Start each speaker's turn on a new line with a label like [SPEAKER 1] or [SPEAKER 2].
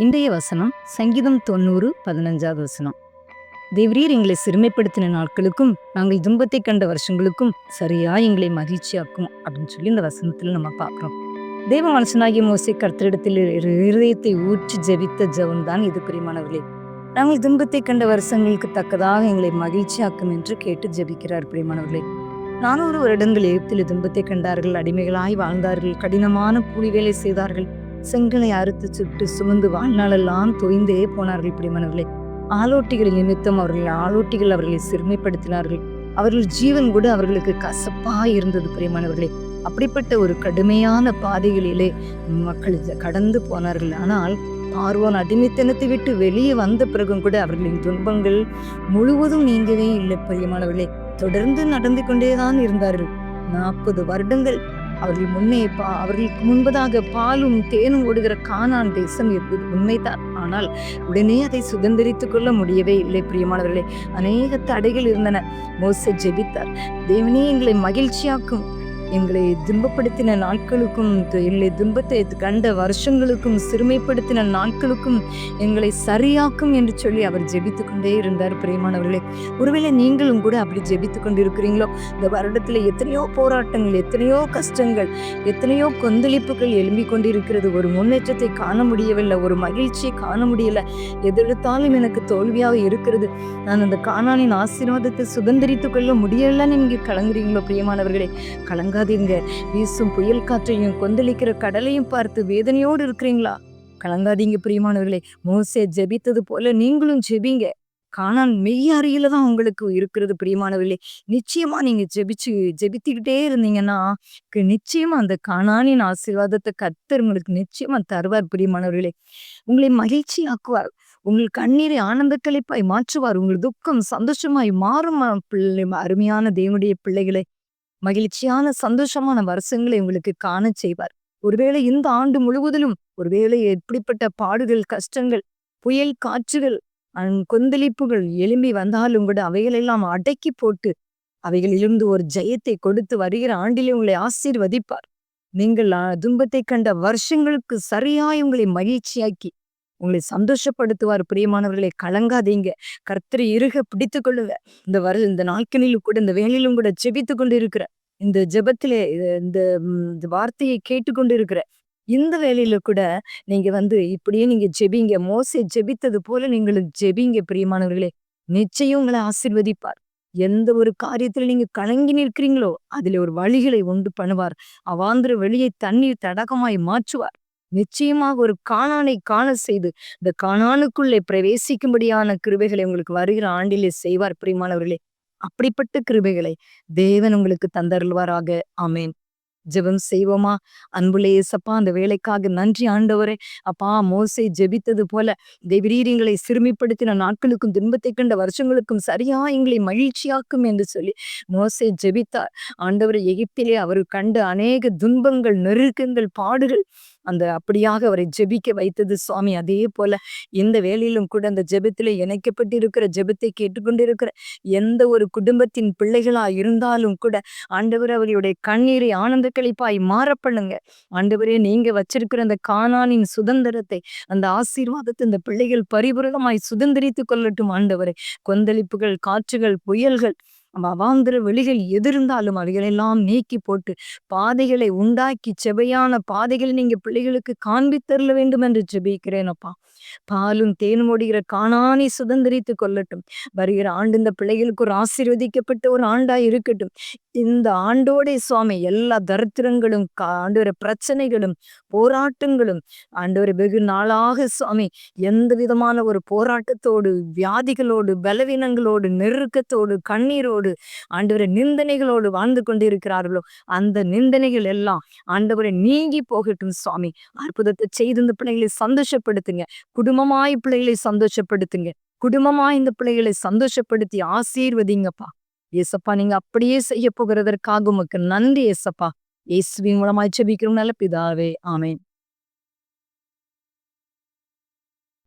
[SPEAKER 1] இன்றைய வசனம் சங்கீதம் தொண்ணூறு பதினஞ்சாவது வசனம். தேவரீர் எங்களை சிறுமைப்படுத்தின நாட்களுக்கும் நாங்கள் துன்பத்தை கண்ட வருஷங்களுக்கும் சரியா எங்களை மகிழ்ச்சியாக்கும் அப்படின்னு சொல்லி இந்த வசனத்தில் நம்ம பார்க்குறோம். தேவ மனுஷனாகிய மோசை கர்த்தரிடத்தில் இரு- இருதயத்தை ஊற்றி ஜெபித்த ஜெபம் தான் இது பிரியமானவர்களே. நாங்கள் துன்பத்தை கண்ட வருஷங்களுக்கு தக்கதாக எங்களை மகிழ்ச்சியாக்கும் என்று கேட்டு ஜெபிக்கிறார் பிரியமானவர்களே. நானூறு வருடங்கள் எகிப்தில் துன்பத்தை கண்டார்கள் அடிமைகளாய் வாழ்ந்தார்கள் கடினமான கூலி வேலை செய்தார்கள். செங்கலை அறுத்து சுட்டு சுமந்து வாழ்நாளெல்லாம் தொய்ந்தே போனார்கள் பிரியமானவர்களே. ஆலோட்டிகள் நிமித்தம் அவர்கள் ஆலோட்டிகள் அவர்களை சிறுமைப்படுத்தினார்கள். அவர்கள் ஜீவன் கூட அவர்களுக்கு கசப்பா இருந்தது பிரியமானவர்களே. அப்படிப்பட்ட ஒரு கடுமையான பாதைகளிலே மக்கள் கடந்து போனார்கள். ஆனால் பார்வோன் அடிமைத்தனத்தை விட்டு வெளியே வந்த பிறகும் கூட அவர்களின் துன்பங்கள் முழுவதும் நீங்கவே இல்லை பிரியமானவர்களே. தொடர்ந்து நடந்து கொண்டேதான் இருந்தார்கள். நாற்பது வருடங்கள் அவர்கள் முன்னே பா அவர்களுக்கு முன்பதாக பாலும் தேனும் ஓடுகிற கானான் தேசம் இருந்தது உண்மைதான். ஆனால் உடனே அதை சுதந்திரித்துக் கொள்ள முடியவே இல்லை பிரியமானவர்களே. அநேக தடைகள் இருந்தன. மோச ஜெபித்தார். தேவனே எங்களை மகிழ்ச்சியாக்கும். எங்களை துன்பப்படுத்தின நாட்களுக்கும் எங்களை துன்பத்தை கண்ட வருஷங்களுக்கும் சிறுமைப்படுத்தின நாட்களுக்கும் எங்களை சரியாக்கும் என்று சொல்லி அவர் ஜெபித்து கொண்டே இருந்தார் பிரியமானவர்களே. ஒருவேளை நீங்களும் கூட அப்படி ஜெபித்து கொண்டு இருக்கிறீங்களோ இந்த வருடத்தில் எத்தனையோ போராட்டங்கள் எத்தனையோ கஷ்டங்கள் எத்தனையோ கொந்தளிப்புகள் எழும்பிக் கொண்டிருக்கிறது. ஒரு முன்னேற்றத்தை காண முடியவில்லை ஒரு மகிழ்ச்சியை காண முடியலை. எதெடுத்தாலும் எனக்கு தோல்வியாக இருக்கிறது. நான் அந்த காணானின் ஆசீர்வாதத்தை சுதந்திரித்துக் கொள்ள முடியலன்னு நீங்கள் கலங்குறீங்களோ பிரியமானவர்களே? கலங்காதீங்க. வீசும் புயல் காற்றையும் கொந்தளிக்கிற கடலையும் பார்த்து வேதனையோடு இருக்கிறீங்களா? கலங்காதீங்க பிரியமானவர்களே. மோசே ஜெபித்தது போல நீங்களும் ஜெபிங்க. காணான் மெய் அருகில தான் உங்களுக்கு இருக்கிறது பிரியமானவர்களே. நிச்சயமா நீங்க ஜெபிச்சு ஜெபித்துக்கிட்டே இருந்தீங்கன்னா நிச்சயமா அந்த காணானின் ஆசீர்வாதத்தை கத்தர் உங்களுக்கு நிச்சயமா தருவார் பிரியமானவர்களே. உங்களை மகிழ்ச்சி ஆக்குவார் உங்கள் கண்ணீரை ஆனந்த கழிப்பாய் மாற்றுவார். உங்கள் துக்கம் சந்தோஷமாய் மாறும் பிள்ளை அருமையான தேவனுடைய பிள்ளைகளை. மகிழ்ச்சியான சந்தோஷமான வருஷங்களை உங்களுக்கு காணச் செய்வார். ஒருவேளை இந்த ஆண்டு முழுவதிலும் ஒருவேளை எப்படிப்பட்ட பாடுகள் கஷ்டங்கள் புயல் காற்றுகள் அஹ், கொந்தளிப்புகள் எழும்பி வந்தாலும் கூட அவைகளெல்லாம் அடக்கி போட்டு அவைகளிலிருந்து ஒரு ஜெயத்தை கொடுத்து வருகிற ஆண்டிலே உங்களை ஆசீர்வதிப்பார். நீங்கள் துன்பத்தை கண்ட வருஷங்களுக்கு சரியாய் உங்களை மகிழ்ச்சியாக்கி உங்களை சந்தோஷப்படுத்துவார். பிரியமானவர்களை கலங்காதீங்க. கர்த்தரை இறுக பிடித்து கொள்ளுங்க. இந்த வர இந்த நாட்களிலும் கூட இந்த வேலையிலும் கூட ஜெபித்து கொண்டு இருக்கிற இந்த ஜெபத்திலே இந்த இந்த வார்த்தையை கேட்டுக்கொண்டு இருக்கிற இந்த வேலையில கூட நீங்க வந்து இப்படியே நீங்க ஜெபிங்க. மோசை ஜெபித்தது போல நீங்களும் ஜெபிங்க பிரியமானவர்களே. நிச்சயம் உங்களை ஆசிர்வதிப்பார். எந்த ஒரு காரியத்துல நீங்க கலங்கி நிற்கிறீங்களோ அதுல ஒரு வழிகளை உண்டு பண்ணுவார். அவாந்திர வெளியை தண்ணீர் தடகமாய் மாற்றுவார். நிச்சயமாக ஒரு காணானை காண செய்து இந்த காணானுக்குள்ளே பிரவேசிக்கும்படியான கிருபைகளை உங்களுக்கு வருகிற ஆண்டிலே செய்வார் பிரியமானவர்களே. அப்படிப்பட்ட கிருபைகளை தேவன் உங்களுக்கு தந்தருள்வாராக. ஆமென். ஜெபம் செய்வோமா? அன்புலே இயேசப்பா அந்த வேலைக்காக நன்றி ஆண்டவரே. அப்பா மோசை ஜெபித்தது போல தெய்வீரியங்களை சிறுமிப்படுத்தின நாட்களுக்கும் துன்பத்தை கண்ட வருஷங்களுக்கும் சரியா எங்களை மகிழ்ச்சியாக்கும் என்று சொல்லி மோசை ஜெபித்தார். ஆண்டவரை எகிப்திலே அவர் கண்ட அநேக துன்பங்கள் நெருக்கங்கள் பாடுகள் அந்த அப்படியாக அவரை ஜெபிக்க வைத்தது சுவாமி. அதே போல இந்த வேலையிலும் கூட அந்த ஜெபத்தில் இணைக்கப்பட்டிருக்கிற ஜெபத்தை கேட்டுக்கொண்டிருக்கிற எந்த ஒரு குடும்பத்தின் பிள்ளைகளா இருந்தாலும் கூட ஆண்டவர் அவருடைய கண்ணீரை ஆனந்த கழிப்பாய் மாற பண்ணுங்க ஆண்டவரே நீங்க வச்சிருக்கிற அந்த காணானின் சுதந்திரத்தை அந்த ஆசீர்வாதத்தை இந்த பிள்ளைகள் பரிபூரணமாய் சுதந்திரித்துக் கொள்ளட்டும் ஆண்டவரே. கொந்தளிப்புகள் காற்றுகள் புயல்கள் அவாந்திர வெளிகள் எதிர்ந்தாலும் அவைகளெல்லாம் நீக்கி போட்டு பாதைகளை உண்டாக்கி செவையான பாதைகளை நீங்க பிள்ளைகளுக்கு காண்பித்தரல வேண்டும் என்று ஜெபிக்கிறேன் அப்பா பாலும் தேனும் ஓடுகிற காணானி சுதந்திரித்து கொள்ளட்டும். வருகிற ஆண்டு இந்த பிள்ளைகளுக்கு ஒரு ஆசீர்வதிக்கப்பட்ட ஒரு ஆண்டாய் இருக்கட்டும். இந்த ஆண்டோடே சுவாமி எல்லா தரித்திரங்களும் கா- பிரச்சனைகளும் போராட்டங்களும் ஆண்டவரை வெகு நாளாக சுவாமி எந்த விதமான ஒரு போராட்டத்தோடு வியாதிகளோடு பலவீனங்களோடு நெருக்கத்தோடு கண்ணீரோடு ஆண்டவரை நிந்தனைகளோடு வாழ்ந்து கொண்டிருக்கிறார்களோ அந்த நிந்தனைகள் எல்லாம் ஆண்டவரை நீங்கி போகட்டும் சுவாமி. அற்புதத்தை செய்து இந்த பிள்ளைகளை சந்தோஷப்படுத்துங்க. குடும்பமாய் பிள்ளைகளை சந்தோஷப்படுத்துங்க. குடும்பமாய் இந்த பிள்ளைகளை சந்தோஷப்படுத்தி ஆசீர்வதிங்கப்பா. ஏசப்பா நீங்க அப்படியே செய்ய போகிறதற்காக உமக்கு நன்றி ஏசப்பா. இயேசுவின் மூலமாய் செபிக்கிறோம் நல்ல பிதாவே. ஆமேன்.